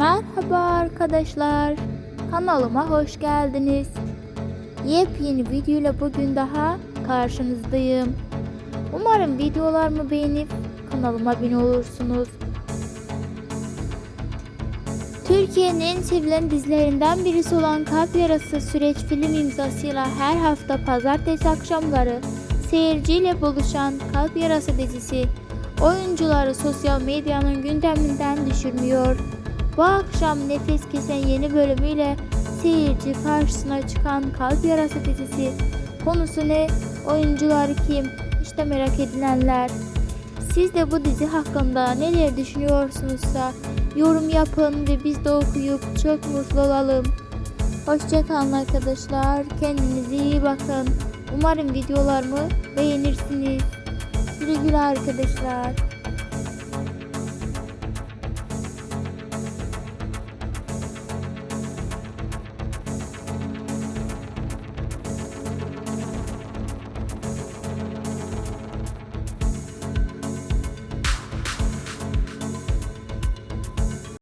Merhaba arkadaşlar. Kanalıma hoş geldiniz. Yepyeni videoyla bugün daha karşınızdayım. Umarım videolarımı beğenip kanalıma abone olursunuz. Türkiye'nin en sevilen dizilerinden birisi olan Kalp Yarası süreç film imzasıyla her hafta pazartesi akşamları seyirciyle buluşan Kalp Yarası dizisi oyuncuları sosyal medyanın gündeminden düşürmüyor. Bu akşam nefes kesen yeni bölümüyle seyirci karşısına çıkan Kalp Yarası dizisi konusu ne, oyuncular kim, işte merak edilenler. Siz de bu dizi hakkında neler düşünüyorsunuzsa yorum yapın ve biz de okuyup çok mutlu olalım. Hoşçakalın arkadaşlar. Kendinize iyi bakın. Umarım videolarımı beğenirsiniz. Güle güle arkadaşlar.